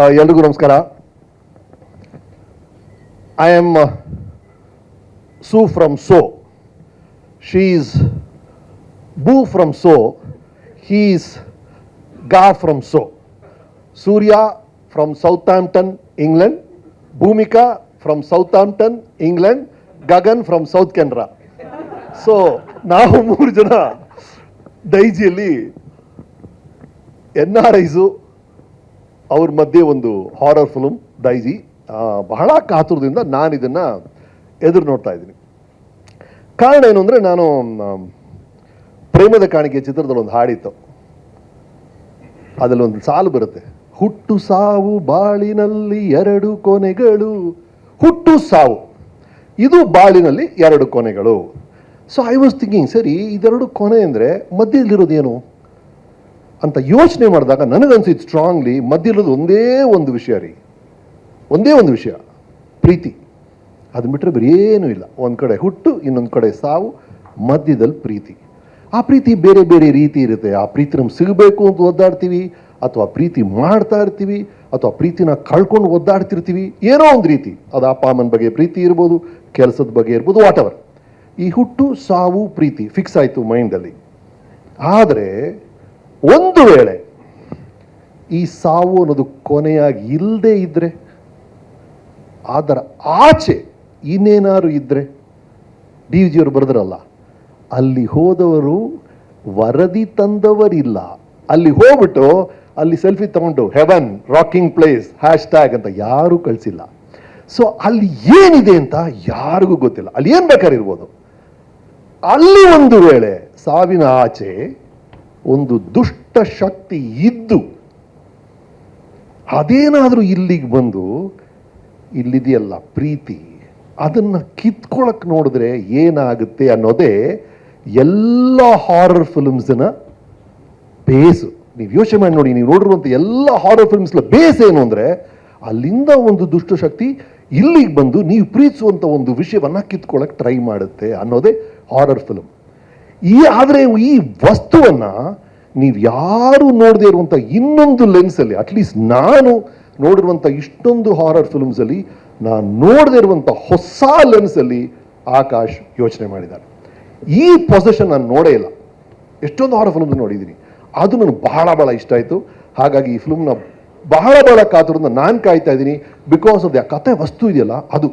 ಎಲ್ರಿಗೂ ನಮಸ್ಕಾರ. I am Suu from so she's ಬೂ from so he's ಗಾ from so Surya from Southampton England Bhoomika from Southampton England Gagan from South Canara so ನಾವು ಮೂರು ಜನ ಡೈಜಿಯಲ್ಲಿ N R ice ಅವ್ರ ಮಧ್ಯೆ ಒಂದು ಹಾರರ್ ಫಿಲ್ಮ್ ದೈಜಿ ಬಹಳ ಕಾತುರದಿಂದ ನಾನು ಇದನ್ನು ಎದುರು ನೋಡ್ತಾ ಇದ್ದೀನಿ. ಕಾರಣ ಏನು ಅಂದರೆ ನಾನು ಪ್ರೇಮದ ಕಾಣಿಕೆ ಚಿತ್ರದಲ್ಲಿ ಒಂದು ಹಾಡಿತ್ತು. ಅದರಲ್ಲಿ ಒಂದು ಸಾಲು ಬರುತ್ತೆ. ಹುಟ್ಟು ಸಾವು ಬಾಳಿನಲ್ಲಿ ಎರಡು ಕೊನೆಗಳು. ಹುಟ್ಟು ಸಾವು. ಇದು ಬಾಳಿನಲ್ಲಿ ಎರಡು ಕೊನೆಗಳು. ಸೊ ಐ ವಾಸ್ ಥಿಂಕಿಂಗ್ ಸರಿ, ಇದೆರಡು ಕೊನೆ ಅಂದರೆ ಮಧ್ಯದಲ್ಲಿರೋದೇನು? ಅಂತ ಯೋಚನೆ ಮಾಡಿದಾಗ ನನಗನ್ಸಿದ್ದು ಸ್ಟ್ರಾಂಗ್ಲಿ ಮಧ್ಯದಲ್ಲಿರೋದು ಒಂದೇ ಒಂದು ವಿಷಯ ರೀ. ಒಂದೇ ಒಂದು ವಿಷಯ, ಪ್ರೀತಿ. ಅದು ಬಿಟ್ಟರೆ ಬೇರೆ ಏನೂ ಇಲ್ಲ. ಒಂದು ಕಡೆ ಹುಟ್ಟು, ಇನ್ನೊಂದು ಕಡೆ ಸಾವು, ಮಧ್ಯದಲ್ಲಿ ಪ್ರೀತಿ. ಆ ಪ್ರೀತಿ ಬೇರೆ ಬೇರೆ ರೀತಿ ಇರುತ್ತೆ. ಆ ಪ್ರೀತಿ ನಮ್ಗೆ ಸಿಗಬೇಕು ಅಂತ ಒದ್ದಾಡ್ತೀವಿ, ಅಥವಾ ಪ್ರೀತಿ ಮಾಡ್ತಾ ಇರ್ತೀವಿ, ಅಥವಾ ಪ್ರೀತಿನ ಕಳ್ಕೊಂಡು ಒದ್ದಾಡ್ತಿರ್ತೀವಿ, ಏನೋ ಒಂದು ರೀತಿ. ಅದು ಅಪ್ಪ, ಅಮ್ಮನ ಬಗ್ಗೆ ಪ್ರೀತಿ ಇರ್ಬೋದು, ಕೆಲಸದ ಬಗ್ಗೆ ಇರ್ಬೋದು ವಾಟ್ ಎವರ್ ಈ ಹುಟ್ಟು, ಸಾವು, ಪ್ರೀತಿ ಫಿಕ್ಸ್ ಆಯಿತು ಮೈಂಡಲ್ಲಿ ಆದರೆ ಒಂದು ವೇಳೆ ಈ ಸಾವು ಅನ್ನೋದು ಕೊನೆಯಾಗಿ ಇಲ್ಲದೆ ಇದ್ದರೆ ಅದರ ಆಚೆ ಇನ್ನೇನಾದ್ರು ಇದ್ದರೆ ಡಿ ಜಿಯವರು ಬರೆದ್ರಲ್ಲ, ಅಲ್ಲಿ ಹೋದವರು ವರದಿ ತಂದವರಿಲ್ಲ. ಅಲ್ಲಿ ಹೋಗ್ಬಿಟ್ಟು ಅಲ್ಲಿ ಸೆಲ್ಫಿ ತಗೊಂಡು, heaven, rocking place hashtag ಅಂತ ಯಾರೂ ಕಳಿಸಿಲ್ಲ. ಸೊ, ಅಲ್ಲಿ ಏನಿದೆ ಅಂತ ಯಾರಿಗೂ ಗೊತ್ತಿಲ್ಲ. ಅಲ್ಲಿ ಏನು ಬೇಕಾದ್ರೆ ಇರ್ಬೋದು. ಅಲ್ಲಿ ಒಂದು ವೇಳೆ, ಸಾವಿನ ಆಚೆ ಒಂದು ದುಷ್ಟ ಶಕ್ತಿ ಇದ್ದು ಅದೇನಾದರೂ ಇಲ್ಲಿಗೆ ಬಂದು ಇಲ್ಲಿದೆಯಲ್ಲ ಪ್ರೀತಿ, ಅದನ್ನು ಕಿತ್ಕೊಳಕ್ಕೆ ನೋಡಿದ್ರೆ ಏನಾಗುತ್ತೆ ಅನ್ನೋದೇ ಎಲ್ಲ ಹಾರರ್ ಫಿಲ್ಮ್ಸ್ನ ಬೇಸು. ನೀವು ಯೋಚನೆ ಮಾಡಿ ನೋಡಿ, ನೀವು ನೋಡಿರುವಂಥ ಎಲ್ಲ ಹಾರರ್ ಫಿಲ್ಮ್ಸ್ನ ಬೇಸ್ ಏನು ಅಂದರೆ ಅಲ್ಲಿಂದ ಒಂದು ದುಷ್ಟಶಕ್ತಿ ಇಲ್ಲಿಗೆ ಬಂದು ನೀವು ಪ್ರೀತಿಸುವಂಥ ಒಂದು ವಿಷಯವನ್ನು ಕಿತ್ಕೊಳಕ್ಕೆ ಟ್ರೈ ಮಾಡುತ್ತೆ ಅನ್ನೋದೇ ಹಾರರ್ ಫಿಲ್ಮ್ ಈ ಆದರೆ ಈ ವಸ್ತುವನ್ನು ನೀವು ಯಾರು ನೋಡದೇ ಇರುವಂಥ ಇನ್ನೊಂದು ಲೆನ್ಸಲ್ಲಿ ಅಟ್ಲೀಸ್ಟ್ ನಾನು ನೋಡಿರುವಂಥ ಇಷ್ಟೊಂದು ಹಾರರ್ ಫಿಲ್ಮ್ಸಲ್ಲಿ ನಾನು ನೋಡದೇ ಇರುವಂಥ ಹೊಸ ಲೆನ್ಸಲ್ಲಿ ಆಕಾಶ್ ಯೋಚನೆ ಮಾಡಿದ್ದಾರೆ ಈ ಪೊಸಿಷನ್ ನಾನು ನೋಡೇ ಇಲ್ಲ. ಎಷ್ಟೊಂದು ಹಾರರ್ ಫಿಲ್ಮ್ಸ್ ನೋಡಿದ್ದೀನಿ. ಅದು ನನಗೆ ಬಹಳ ಬಹಳ ಇಷ್ಟ ಆಯಿತು. ಹಾಗಾಗಿ ಈ ಫಿಲ್ಮ್ನ ಬಹಳ ಬಹಳ ಕಾತುರದಿಂದ ನಾನು ಕಾಯ್ತಾ ಇದ್ದೀನಿ. ಬಿಕಾಸ್ ಆಫ್ ದ ಕತೆ ವಸ್ತು ಇದೆಯಲ್ಲ, ಅದು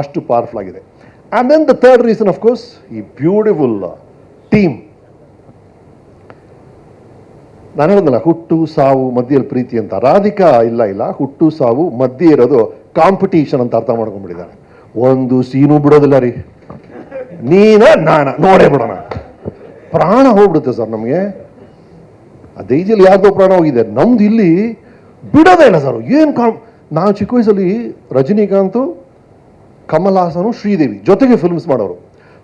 ಅಷ್ಟು ಪವರ್ಫುಲ್ ಆಗಿದೆ. And then the third reason of course ಈ ಬ್ಯೂಟಿಫುಲ್ ಟೀಮ್. ನಾನು ಹೇಳಿದ್ನಲ್ಲ ಹುಟ್ಟು, ಸಾವು ಮಧ್ಯದಲ್ಲಿ ಪ್ರೀತಿ ಅಂತ. ರಾಧಿಕಾ ಇಲ್ಲ ಇಲ್ಲ. ಹುಟ್ಟು, ಸಾವು, ಮಧ್ಯೆ ಇರೋದು ಕಾಂಪಿಟೀಷನ್ ಅಂತ ಅರ್ಥ ಮಾಡ್ಕೊಂಡ್ಬಿಟ್ಟಿದ್ದಾರೆ ಒಂದು ಸೀನು ಬಿಡೋದಿಲ್ಲ ರೀ. ನೀನ, ನಾನ. ನೋಡೇ ಬಿಡೋಣ. ಪ್ರಾಣ ಹೋಗ್ಬಿಡುತ್ತೆ ಸರ್ ನಮಗೆ. ಆ ದೈಜಲ್ಲಿ ಯಾರ್ದೋ ಪ್ರಾಣ ಹೋಗಿದೆ. ನಮ್ದು ಇಲ್ಲಿ ಬಿಡೋದೇ ಇಲ್ಲ ಸರ್. ಏನು ಕಾಮ್ ನಾವು ಚಿಕ್ಕ ವಯಸ್ಸಲ್ಲಿ ರಜನಿಕಾಂತ್, ಕಮಲ್ ಹಾಸನು, ಶ್ರೀದೇವಿ ಜೊತೆಗೆ ಫಿಲ್ಮ್ಸ್ ಮಾಡೋರು.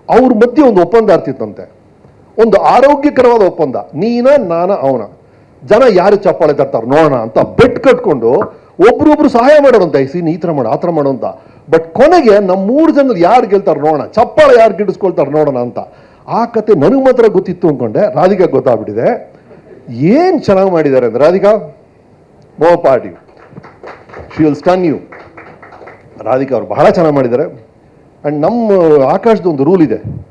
ಅವ್ರ ಮಧ್ಯೆ ಒಂದು ಒಪ್ಪಂದ ಆಗ್ತಿತ್ತಂತೆ. ಒಂದು ಆರೋಗ್ಯಕರವಾದ ಒಪ್ಪಂದ. ನೀನ, ನಾನ, ಅವನ. ಜನ ಯಾರು ಚಪ್ಪಾಳೆ ತರ್ತಾರೆ ನೋಡೋಣ ಅಂತ ಬೆಟ್ ಕಟ್ಕೊಂಡು ಒಬ್ರೊಬ್ರು ಸಹಾಯ ಮಾಡೋಣ ಅಂತ ಸೀನ್ ಈ ಥರ ಮಾಡು, ಆ ಥರ ಮಾಡು ಅಂತ. ಬಟ್ ಕೊನೆಗೆ ನಮ್ಮ ಮೂರು ಜನ ಯಾರು ಗೆಲ್ತಾರೆ ನೋಡೋಣ, ಚಪ್ಪಾಳೆ ಯಾರು ಗಿಡಿಸ್ಕೊಳ್ತಾರೆ ನೋಡೋಣ ಅಂತ. ಆ ಕತೆ ನನಗೆ ಮಾತ್ರ ಗೊತ್ತಿತ್ತು ಅಂದ್ಕೊಂಡೆ ರಾಧಿಕಾ ಗೊತ್ತಾಗ್ಬಿಟ್ಟಿದೆ. ಏನು ಚೆನ್ನಾಗಿ ಮಾಡಿದ್ದಾರೆ ಅಂದ್ರೆ, ರಾಧಿಕಾ ಮೋ party she will stun you Radhika ಅವ್ರು ಬಹಳ ಚೆನ್ನಾಗಿ ಮಾಡಿದ್ದಾರೆ. ಆ್ಯಂಡ್ ನಮ್ಮ ಆಕಾಶದ ಒಂದು ರೂಲ್ ಇದೆ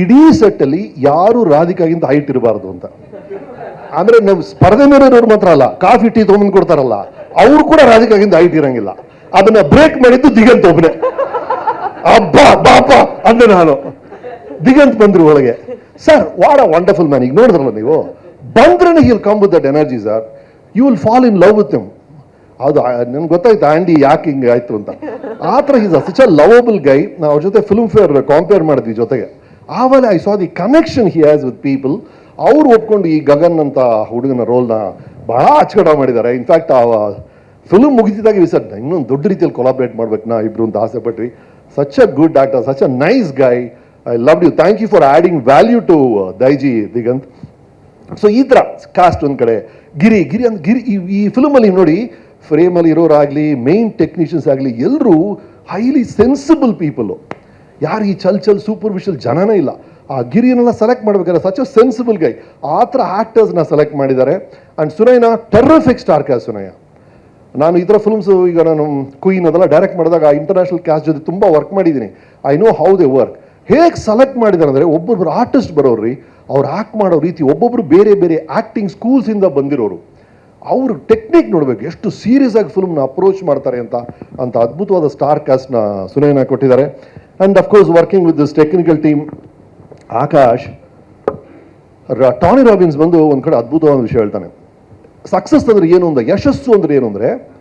ಇಡೀ ಸೆಟ್ಟಲ್ಲಿ ಯಾರು ರಾಧಿಕಾಗಿಂತ ಹೈಟ್ ಇರಬಾರ್ದು ಅಂತ. ಅಂದ್ರೆ ನಾವು ಸ್ಪರ್ಧೆ ಇರೋರು ಮಾತ್ರ ಅಲ್ಲ, ಕಾಫಿ, ಟೀ ತೊಗೊಂಡು ಕೊಡ್ತಾರಲ್ಲ, ಅವ್ರು ಕೂಡ ರಾಧಿಕಾಗಿಂತ ಹೈಟ್ ಇರಂಗಿಲ್ಲ ಅದನ್ನ ಬ್ರೇಕ್ ಮಾಡಿದ್ದು ದಿಗಂತ ಒಬ್ಬನೇ ಅಬ್ಬ, ಬಾಪ, ಅಂದೆ ನಾನು. ದಿಗಂತ್ ಬಂದ್ರು ಒಳಗೆ. Sir what a wonderful man ಈಗ ನೋಡಿದ್ರಲ್ಲ ನೀವು? ಬಂದ್ರೆ he'll come with that energy sir you will fall in love with him ಅದು ನನ್ಗೆ ಗೊತ್ತಾಯ್ತು, ಆಂಡಿ ಯಾಕೆ ಹಿಂಗೆ ಆಯ್ತು ಅಂತ. ಆ ಥರ is such a lovable guy ನಾವು ಅವ್ರ ಜೊತೆ ಫಿಲ್ಮ್ ಫೇರ್ ಕಾಂಪೇರ್ ಮಾಡಿದ್ವಿ ಜೊತೆಗೆ. ಆಮೇಲೆ I saw the connection he has with people ಅವ್ರು ಒಪ್ಕೊಂಡು ಈ ಗಗನ್ ಅಂತ ಹುಡುಗನ ರೋಲ್ನ ಬಹಳ ಅಚ್ಚಕಡ ಮಾಡಿದ್ದಾರೆ. ಇನ್ಫ್ಯಾಕ್ಟ್ ಆ ಫಿಲ್ಮ್ ಮುಗಿಸಿದಾಗ ವಿಸರ್ ಇನ್ನೊಂದು ದೊಡ್ಡ ರೀತಿಯಲ್ಲಿ ಕೊಲಾಬ್ರೇಟ್ ಮಾಡ್ಬೇಕು ನಾ ಇಬ್ರು ಅಂತ ಆಸೆ ಪಟ್ವಿ such a good actor such a nice guy I love you thank you for adding value to Daiji Diganth so ಈ ಥರ ಕಾಸ್ಟ್ ಒಂದು ಕಡೆ. ಗಿರಿ ಗಿರಿ ಅಂದ್ರೆ ಗಿರಿ, ಈ- ಈ ಫಿಲ್ಮಲ್ಲಿ ನೋಡಿ ಫ್ರೇಮಲ್ಲಿ ಇರೋರಾಗಲಿ ಮೇನ್ ಟೆಕ್ನಿಷಿಯನ್ಸ್ ಆಗಲಿ ಎಲ್ಲರೂ ಹೈಲಿ ಸೆನ್ಸಿಬಲ್ ಪೀಪಲು ಯಾರು ಈ ಚಲ್ ಚಲ್ ಸೂಪರ್ಫಿಷಿಯಲ್ ಜನನೇ ಇಲ್ಲ. ಆ ಗಿರಿಯನ್ನೆಲ್ಲ ಸೆಲೆಕ್ಟ್ ಮಾಡ್ಬೇಕಾದ್ರೆ ಸಚ್ ಅ ಸೆನ್ಸಿಬಲ್ ಗೈ ಆ ಥರ ಆ್ಯಕ್ಟರ್ಸ್ನ ಸೆಲೆಕ್ಟ್ ಮಾಡಿದ್ದಾರೆ. And Sunaina terrific star cast Sunaina. ನಾನು ಈ ಥರ ಫಿಲ್ಮ್ಸ್ ಈಗ ನಾನು ಕ್ವೀನ್ ಅದೆಲ್ಲ ಡೈರೆಕ್ಟ್ ಮಾಡಿದಾಗ ಇಂಟರ್ನ್ಯಾಷನಲ್ ಕ್ಯಾಸ್ಟ್ ಜೊತೆ ತುಂಬ ವರ್ಕ್ ಮಾಡಿದ್ದೀನಿ. I know how they work ಹೇಗೆ ಸೆಲೆಕ್ಟ್ ಮಾಡಿದ್ದಾರೆ ಅಂದರೆ ಒಬ್ಬೊಬ್ರು ಆರ್ಟಿಸ್ಟ್ ಬರೋರ್ರಿ, ಅವ್ರು ಆ್ಯಕ್ಟ್ ಮಾಡೋ ರೀತಿ ಒಬ್ಬೊಬ್ರು ಬೇರೆ ಬೇರೆ ಆ್ಯಕ್ಟಿಂಗ್ ಸ್ಕೂಲ್ಸಿಂದ ಬಂದಿರೋರು. ಅವ್ರ ಟೆಕ್ನಿಕ್ ನೋಡಬೇಕು, ಎಷ್ಟು ಸೀರಿಯಸ್ ಆಗಿ ಫಿಲ್ಮ್ನ ಅಪ್ರೋಚ್ ಮಾಡ್ತಾರೆ ಅಂತ ಅಂತ ಅದ್ಭುತವಾದ ಸ್ಟಾರ್ ಕ್ಯಾಸ್ಟ್ನ ಸುನಯನ ಕೊಟ್ಟಿದ್ದಾರೆ. And of course working with this technical team Akash Tony Robbins ಬಂದು ಒಂದು ಕಡೆ ಅದ್ಭುತವಾದ ವಿಷಯ ಹೇಳ್ತಾನೆ. ಸಕ್ಸಸ್ ಅಂದ್ರೆ ಏನು ಅಂದ್ರೆ, ಯಶಸ್ಸು ಅಂದ್ರೆ ಏನು ಅಂದ್ರೆ,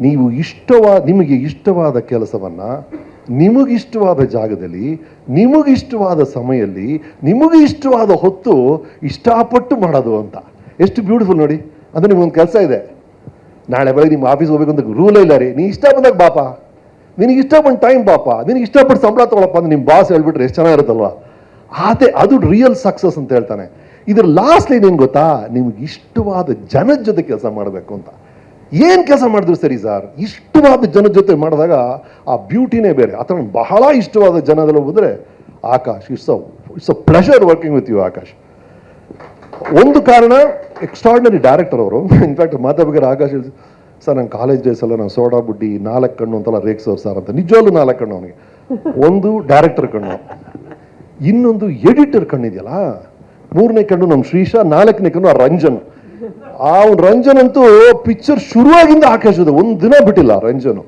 ನೀವು ಇಷ್ಟವಾದ ನಿಮಗೆ ಇಷ್ಟವಾದ ಕೆಲಸವನ್ನ ನಿಮಗಿಷ್ಟವಾದ ಜಾಗದಲ್ಲಿ ನಿಮಗಿಷ್ಟವಾದ ಸಮಯದಲ್ಲಿ ನಿಮಗೆ ಇಷ್ಟವಾದ ಹೊತ್ತು ಇಷ್ಟಪಟ್ಟು ಮಾಡೋದು ಅಂತ. ಎಷ್ಟು ಬ್ಯೂಟಿಫುಲ್ ನೋಡಿ. ಅಂದರೆ ನಿಮಗೊಂದು ಕೆಲಸ ಇದೆ. ನಾಳೆ ಬೆಳಗ್ಗೆ ನಿಮ್ಮ ಆಫೀಸ್ ಹೋಗ್ಬೇಕು ಅಂತ ರೂಲೇ ಇಲ್ಲ ರೀ. ನೀ ಇಷ್ಟ ಬಂದಾಗ ಬಾಪ. ನಿನಗೆ ಇಷ್ಟ ಬಂದ ಟೈಮ್ ಪಾಪ ನಿನಗೆ ಇಷ್ಟಪಟ್ಟು ಸಂಬಳ ತಗೊಳಪ್ಪ ಅಂದ್ರೆ ನಿಮ್ಮ ಬಾಸ್ ಹೇಳ್ಬಿಟ್ರೆ ಎಷ್ಟು ಚೆನ್ನಾಗಿರುತ್ತಲ್ವಾ? ಅದೇ ಅದು ರಿಯಲ್ ಸಕ್ಸಸ್ ಅಂತ ಹೇಳ್ತಾನೆ. ಇದ್ರ ಲಾಸ್ಟ್ಲಿ ನಿಮ್ಗೆ ಗೊತ್ತಾ? ನಿಮ್ಗೆ ಇಷ್ಟವಾದ ಜನದ ಜೊತೆ ಕೆಲಸ ಮಾಡಬೇಕು ಅಂತ. ಏನು ಕೆಲಸ ಮಾಡಿದ್ರು ಸರಿ ಸರ್ ಇಷ್ಟವಾದ ಜನದ ಜೊತೆ ಮಾಡಿದಾಗ ಆ ಬ್ಯೂಟಿನೇ ಬೇರೆ. ಆ ಥರ ಬಹಳ ಇಷ್ಟವಾದ ಜನದಲ್ಲಿ ಬಂದರೆ Akash it's a it's a pleasure working with you Akash. ಒಂದು ಕಾರಣ ಎಕ್ಸ್ಟ್ರಾರ್ಡಿನರಿ ಡೈರೆಕ್ಟರ್ ಅವರು. ಇನ್ಫ್ಯಾಕ್ಟ್ ಮಾತಾಡ್ಬೇಕಾದ್ರೆ ಆಕಾಶ್ ಸರ್ ನನ್ನ ಕಾಲೇಜ್ ಡೇಸ್ ಎಲ್ಲ ನಾನು ಸೋಡಾ ಬುಡ್ಡಿ, ನಾಲ್ಕು ಕಣ್ಣು ಅಂತೆಲ್ಲ ರೇಗ್ಸೋರು ಸರ್ ಅಂತ. ನಿಜವಾಗ್ಲೂ ನಾಲ್ಕು ಕಣ್ಣು ಅವನಿಗೆ. ಒಂದು ಡೈರೆಕ್ಟರ್ ಕಣ್ಣು, ಇನ್ನೊಂದು ಎಡಿಟರ್ ಕಣ್ಣಿದೆಯಲ್ಲ? ಮೂರನೇ ಕಣ್ಣು ನಮ್ಮ ಶ್ರೀಶಾ, ನಾಲ್ಕನೇ ಕಣ್ಣು ಆ ರಂಜನ್. ಆ ರಂಜನ್ ಅಂತೂ ಪಿಕ್ಚರ್ ಶುರುವಾಗಿಂದ ಆಕಾಶದ ಒಂದು ದಿನ ಬಿಟ್ಟಿಲ್ಲ ರಂಜನ್.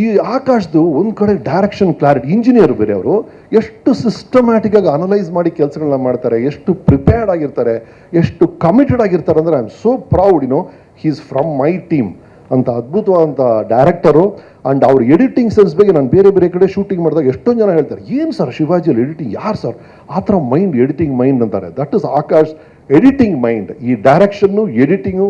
ಈ ಆಕಾಶದ್ದು ಒಂದು ಕಡೆ ಡೈರೆಕ್ಷನ್ ಕ್ಲಾರಿಟಿ ಇಂಜಿನಿಯರ್ ಬೇರೆ ಅವರು. ಎಷ್ಟು ಸಿಸ್ಟಮ್ಯಾಟಿಕ್ ಆಗಿ ಅನಲೈಸ್ ಮಾಡಿ ಕೆಲಸಗಳನ್ನ ಮಾಡ್ತಾರೆ, ಎಷ್ಟು ಪ್ರಿಪೇರ್ಡ್ ಆಗಿರ್ತಾರೆ, ಎಷ್ಟು ಕಮಿಟೆಡ್ ಆಗಿರ್ತಾರೆ ಅಂದ್ರೆ I am so proud you know he's from my team ಅಂತ ಅದ್ಭುತವಾದಂಥ ಡೈರೆಕ್ಟರು ಆ್ಯಂಡ್ ಅವ್ರ ಎಡಿಟಿಂಗ್ ಸೆನ್ಸ್ ಬಗ್ಗೆ ನಾನು ಬೇರೆ ಬೇರೆ ಕಡೆ ಶೂಟಿಂಗ್ ಮಾಡಿದಾಗ ಎಷ್ಟೊಂದು ಜನ ಹೇಳ್ತಾರೆ, ಏನು ಸರ್ ಶಿವಾಜಿಯಲ್ಲಿ ಎಡಿಟಿಂಗ್ ಯಾರು ಸರ್ ಆ ಥರ ಮೈಂಡ್ ಎಡಿಟಿಂಗ್ ಮೈಂಡ್ ಅಂತಾರೆ. That is Akash editing mind ಈ ಡೈರೆಕ್ಷನ್ನು ಎಡಿಟಿಂಗು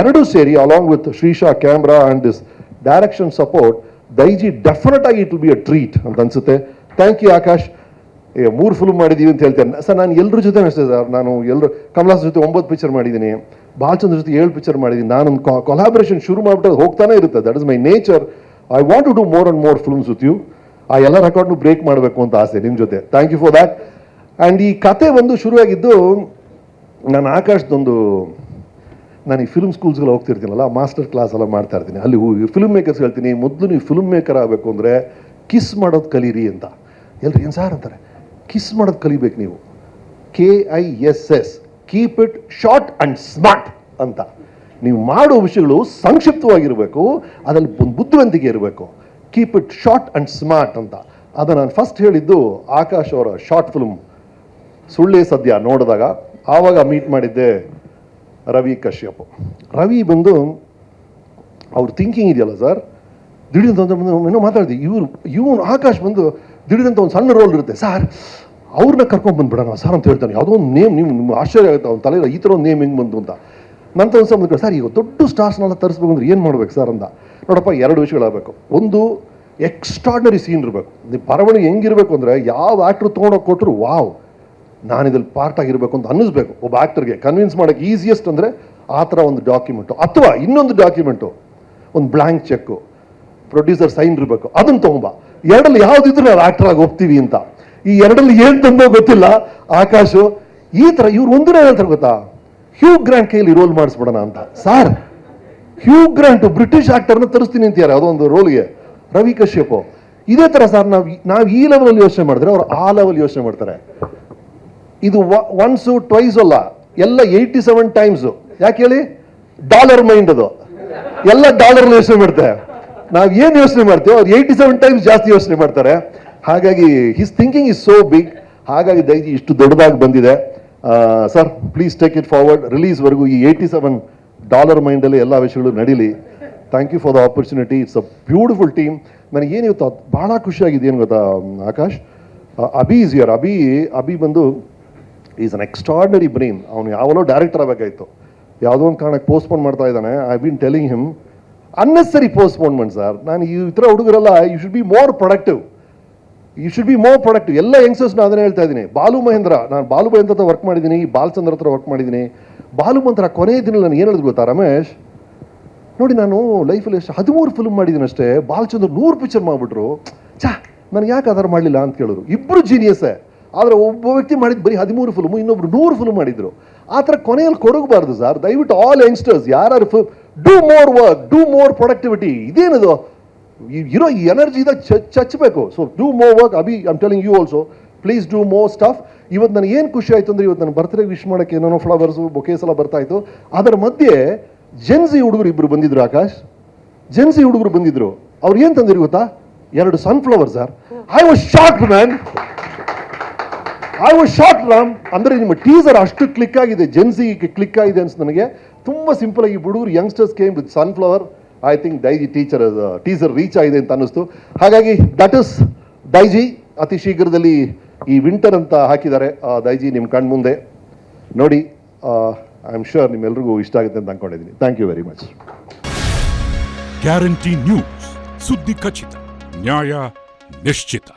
ಎರಡೂ ಸೇರಿ along with Shreesha camera and this direction support Daiji definite ಆಗಿ it will be a treat ಅಂತ ಅನಿಸುತ್ತೆ. ಥ್ಯಾಂಕ್ ಯು ಆಕಾಶ್ ಮೂರು ಫಿಲ್ಮ್ ಮಾಡಿದ್ದೀವಿ ಅಂತ ಹೇಳ್ತೇನೆ. ಸರ್ ನಾನು ಎಲ್ಲರ ಜೊತೆ ಅಷ್ಟೇ ಸರ್. ನಾನು ಎಲ್ಲರೂ ಕಮಲಾಸ್ ಜೊತೆ ಒಂಬತ್ತು ಪಿಕ್ಚರ್ ಮಾಡಿದ್ದೀನಿ. ಬಾಲಚಂದ್ರ ಜೊತೆ ಏಳು ಪಿಕ್ಚರ್ ಮಾಡಿದ್ದೀನಿ. ನಾನೊಂದು ಕೊಲಾಬ್ರೇಷನ್ ಶುರು ಮಾಡಿಬಿಟ್ಟು ಹೋಗ್ತಾನೆ ಇರುತ್ತೆ. That is my nature I want to do more and more films with you ಆ ಎಲ್ಲ ರೆಕಾರ್ಡ್ನು ಬ್ರೇಕ್ ಮಾಡಬೇಕು ಅಂತ ಆಸೆ ನಿಮ್ಮ ಜೊತೆ. Thank you for that and ಈ ಕತೆ ಒಂದು ಶುರುವಾಗಿದ್ದು, ನಾನು ಆಕಾಶದೊಂದು, ನಾನು ಈ ಫಿಲ್ಮ್ ಸ್ಕೂಲ್ಸ್ಗೆಲ್ಲ ಹೋಗ್ತಿರ್ತೀನಲ್ಲ ಮಾಸ್ಟರ್ ಕ್ಲಾಸ್ ಎಲ್ಲ ಮಾಡ್ತಾ ಇರ್ತೀನಿ. ಅಲ್ಲಿ ಫಿಲ್ಮ್ ಮೇಕರ್ಸ್ ಹೇಳ್ತೀನಿ, ಮೊದಲು ನೀವು ಫಿಲ್ಮ್ ಮೇಕರ್ ಆಗಬೇಕು ಅಂದರೆ ಕಿಸ್ ಮಾಡೋದು ಕಲೀರಿ ಅಂತ. ಎಲ್ಲರೂ ಏನು ಸಾರ್ ಅಂತಾರೆ? ಕಿಸ್ ಮಾಡೋದು ಕಲಿಬೇಕು ನೀವು. K I S S keep it short and smart ಅಂತ. ನೀವು ಮಾಡೋ ವಿಷಯಗಳು ಸಂಕ್ಷಿಪ್ತವಾಗಿರಬೇಕು, ಅದರಲ್ಲಿ ಬುದ್ಧಿವಂತಿಕೆ ಇರಬೇಕು. Keep it short and smart ಅಂತ. ಅದು ನಾನು ಫಸ್ಟ್ ಹೇಳಿದ್ದು ಆಕಾಶ್ ಅವರ ಶಾರ್ಟ್ ಫಿಲ್ಮ್ ಸುಳ್ಳೆ ಸದ್ಯ ನೋಡಿದಾಗ. ಆವಾಗ ಮೀಟ್ ಮಾಡಿದ್ದೆ ರವಿ ಕಶ್ಯಪ್. ರವಿ ಬಂದು, ಅವ್ರ ಥಿಂಕಿಂಗ್ ಇದೆಯಲ್ಲ ಸರ್ ದಿಢೀರ್ ಏನೋ ಮಾತಾಡ್ತೀವಿ ಇವರು, ಇವನು ಆಕಾಶ್ ಬಂದು ದಿಢೀರಂತ ಒಂದು ಸಣ್ಣ ರೋಲ್ ಇರುತ್ತೆ. ಸರ್ ಅವ್ರನ್ನ ಕರ್ಕೊಂಡ್ಬಂದ್ಬಿಡೋಣ ಬಂದ್ಬಿಡೋಣ, ಸರ್ ಅಂತ ಹೇಳ್ತಾನೆ. ಯಾವುದೋ ಒಂದು ನೇಮ್, ನಿಮ್ಮ ನಿಮ್ಮ ಆಶ್ಚರ್ಯ ಆಗುತ್ತೆ. ಅವ್ನ ತಲೆ ಈ ಥರ ಒಂದು ನೇಮ್ ಹೆಂಗೆ ಬಂತು ಅಂತ. ನಂತರ ಒಂದು ಸಂಬಂಧ ಸರ್, ಈಗ ದೊಡ್ಡ ಸ್ಟಾರ್ಸ್ನೆಲ್ಲ ತರಿಸ್ಬೇಕು ಅಂದ್ರೆ ಏನು ಮಾಡ್ಬೇಕು ಸರ್ ಅಂದ ನೋಡಪ್ಪ, ಎರಡು ವಿಷಯಗಳಾಗಬೇಕು ಒಂದು ಎಕ್ಸ್ಟ್ರಾಡ್ನರಿ ಸೀನ್ ಇರಬೇಕು. ನೀವು ಬರವಣಿಗೆ ಹೆಂಗಿರಬೇಕು ಅಂದರೆ ಯಾವ ಆ್ಯಕ್ಟ್ರ್ ತೊಗೊಂಡೋಗಿ ಕೊಟ್ಟರು ವಾವ್ ನಾನು ಇದ್ರಲ್ಲಿ ಪಾರ್ಟ್ ಆಗಿರಬೇಕು ಅಂತ ಅನ್ನಿಸ್ಬೇಕು. ಒಬ್ಬ ಆ್ಯಕ್ಟರ್ಗೆ ಕನ್ವಿನ್ಸ್ ಮಾಡೋಕ್ಕೆ ಈಸಿಯೆಸ್ಟ್ ಅಂದರೆ ಆ ಥರ ಒಂದು ಡಾಕ್ಯುಮೆಂಟು ಅಥವಾ ಇನ್ನೊಂದು ಡಾಕ್ಯುಮೆಂಟು ಒಂದು ಬ್ಲ್ಯಾಂಕ್ ಚೆಕ್ಕು ಪ್ರೊಡ್ಯೂಸರ್ ಸೈನ್ ಇರಬೇಕು. ಅದನ್ನು ತಗೊಂಬ. ಎರಡಲ್ಲಿ ಯಾವ್ದಿದ್ರು ನಾವು ಆಕ್ಟರ್ ಆಗಿ ಹೋಗ್ತೀವಿ ಅಂತ. ಈ ಎರಡಲ್ಲಿ ಏನು ತಂದೋ ಗೊತ್ತಿಲ್ಲ. ಆಕಾಶು, ಈ ತರ ಇವ್ರು ಒಂದಿನ ಹೇಳ್ತಾರೆ ಗೊತ್ತಾ? ಹ್ಯೂ ಗ್ರ್ಯಾಂಟ್ ಕೈಲಿ ರೋಲ್ ಮಾಡಿಸ್ಬಿಡೋಣ ಅಂತ. ಸಾರ್ ಹ್ಯೂ ಗ್ರ್ಯಾಂಟ್ ಬ್ರಿಟಿಷ್ ಆಕ್ಟರ್ನ ತರಿಸ್ತೀನಿ ಅಂತಾರೆ ಅದೊಂದು ರೋಲ್ಗೆ ರವಿ ಕಶ್ಯಪ್. ಇದೇ ತರ ಸರ್ ನಾವು ನಾವು ಈ ಲೆವೆಲಲ್ಲಿ ಯೋಚನೆ ಮಾಡಿದ್ರೆ ಅವ್ರು ಆ ಲೆವೆಲ್ ಯೋಚನೆ ಮಾಡ್ತಾರೆ. ಇದು ಒನ್ಸು ಟ್ವೈಸ್ ಅಲ್ಲ. ಎಲ್ಲ ಏಯ್ಟಿ ಸೆವೆನ್ ಟೈಮ್ಸ್ ಯಾಕೆ ಹೇಳಿ? ಡಾಲರ್ ಮೈಂಡ್ ಅದು. ಎಲ್ಲ ಡಾಲರ್ ಯೋಚನೆ ಮಾಡ್ತಾರೆ. ನಾವು ಏನು ಯೋಚನೆ ಮಾಡ್ತೀವೋ ಅವ್ರು ಏಯ್ಟಿ ಸೆವೆನ್ ಟೈಮ್ಸ್ ಜಾಸ್ತಿ ಯೋಚನೆ ಮಾಡ್ತಾರೆ. ಹಾಗಾಗಿ his thinking is so big ಹಾಗಾಗಿ ದೈಜಿ ಇಷ್ಟು ದೊಡ್ಡದಾಗಿ ಬಂದಿದೆ. Sir please take it forward ರಿಲೀಸ್ವರೆಗೂ ಈ ಏಯ್ಟಿ ಸೆವೆನ್ ಡಾಲರ್ ಮೈಂಡಲ್ಲಿ ಎಲ್ಲ ವಿಷಯಗಳು ನಡೀಲಿ. Thank you for the opportunity it's a beautiful team ನನಗೆ ಏನು ಇವತ್ತು ಭಾಳ ಖುಷಿಯಾಗಿದೆ ಏನು ಗೊತ್ತಾ, ಆಕಾಶ್? ಅಬಿ ಇಸ್ ಯರ್ ಅಭಿ ಅಭಿ ಬಂದು ಈಸ್ ಅನ್ ಎಕ್ಸ್ಟ್ರಾರ್ಡಿನರಿ ಬ್ರೈನ್ ಅವನು ಯಾವಲೋ ಡೈರೆಕ್ಟರ್ ಆಗಬೇಕಾಯ್ತು. ಯಾವುದೋ ಒಂದು ಕಾರಣಕ್ಕೆ ಪೋಸ್ಟ್ಪೋನ್ ಮಾಡ್ತಾ ಇದ್ದಾನೆ. I been telling him unnecessary postponement sir ನಾನು ಈ ಥರ ಹುಡುಗರೆಲ್ಲ you should be more productive you should be more productive ಎಲ್ಲ ಯಂಗ್ಸ್ಟರ್ಸ್ ನಾನು ಅದನ್ನೇ ಹೇಳ್ತಾ ಇದ್ದೀನಿ. ಬಾಲು ಮಹೇಂದ್ರ, ನಾನು ಬಾಲು ಮಹೇಂದ್ರ ಹತ್ರ ವರ್ಕ್ ಮಾಡಿದ್ದೀನಿ, ಬಾಲಚಂದ್ರ ಹತ್ರ ವರ್ಕ್ ಮಾಡಿದ್ದೀನಿ. ಬಾಲು ಮಹೇಂದ್ರ ಕೊನೆಯ ದಿನ ನಾನು ಏನು ಹೇಳಿದ್ರು ಗೊತ್ತಾ, ರಮೇಶ್? ನೋಡಿ, ನಾನು ಲೈಫಲ್ಲಿ ಎಷ್ಟು ಹದಿಮೂರು ಫಿಲ್ಮ್ ಮಾಡಿದ್ದೀನಿ ಅಷ್ಟೇ. ಬಾಲಚಂದ್ರ ನೂರು ಪಿಕ್ಚರ್ ಮಾಡಿಬಿಟ್ರು. ಛಾ, ನನಗೆ ಯಾಕೆ ಆಧಾರ ಮಾಡಲಿಲ್ಲ ಅಂತ ಕೇಳಿದ್ರು. ಇಬ್ಬರು ಜೀನಿಯಸ್ಸೇ ಆದರೆ ಒಬ್ಬ ವ್ಯಕ್ತಿ ಮಾಡಿದ್ದು ಬರೀ ಹದಿಮೂರು ಫಿಲ್ಮು ಇನ್ನೊಬ್ರು ನೂರು ಫಿಲ್ಮ್ ಮಾಡಿದ್ರು. ಆ ಥರ ಕೊನೆಯಲ್ಲಿ ಕೊಡಗಬಾರ್ದು ಸರ್ ದಯವಿಟ್ಟು ಆಲ್ ಯಂಗ್ಸ್ಟರ್ಸ್ ಯಾರು do more work do more productivity ಇದೇನದು? ಇರೋ ಈ ಎನರ್ಜಿದ ಚಚ್ಚಬೇಕು so do more work ಅಬಿ I'm telling you also please do more stuff ಇವತ್ತು ನನಗೆ ಏನು ಖುಷಿ ಆಯಿತು ಅಂದರೆ ಇವತ್ತು ನನ್ನ ಬರ್ತ್ಡೇ ವಿಶ್ ಮಾಡೋಕ್ಕೆ ಏನೇನೋ ಫ್ಲವರ್ಸು ಬೊಕೇಸ್ ಎಲ್ಲ ಬರ್ತಾ ಇತ್ತು. ಅದರ ಮಧ್ಯೆ ಜೆನ್ಸಿ ಹುಡುಗರು ಇಬ್ಬರು ಬಂದಿದ್ರು ಆಕಾಶ್. ಜೆನ್ಸಿ ಹುಡುಗರು ಬಂದಿದ್ರು. ಅವ್ರು ಏನು ತಂದಿರು ಗೊತ್ತಾ? ಎರಡು sunflower sir I was shock man I was shock Ram ಅಂದರೆ ನಿಮ್ಮ ಟೀಸರ್ ಅಷ್ಟು ಕ್ಲಿಕ್ ಆಗಿದೆ ಜೆನ್ಸಿ ಕ್ಲಿಕ್ ಆಗಿದೆ ಅನ್ಸ್ ನನಗೆ. ತುಂಬಾ ಸಿಂಪಲ್ ಆಗಿ ಹುಡುಗರು youngsters came with sunflower I think Daiji teacher teaser reach ಆಗಿದೆ ಅಂತ ಅನ್ನಿಸ್ತು. ಹಾಗಾಗಿ ದಟ್ ಇಸ್ ಡೈಜಿ ಅತಿ ಶೀಘ್ರದಲ್ಲಿ ಈ ವಿಂಟರ್ ಅಂತ ಹಾಕಿದ್ದಾರೆ. ದೈಜಿ ನಿಮ್ಮ ಕಣ್ಮುಂದೆ ನೋಡಿ ಐ ಆಮ್ ಶ್ಯೂರ್ ನಿಮ್ಮೆಲ್ರಿಗೂ ಇಷ್ಟ ಆಗುತ್ತೆ ಅಂತ ಅನ್ಕೊಂಡಿದ್ದೀನಿ. Thank you very much Guarantee News ಸುದ್ದಿ ಖಚಿತ, ನ್ಯಾಯ ನಿಶ್ಚಿತ.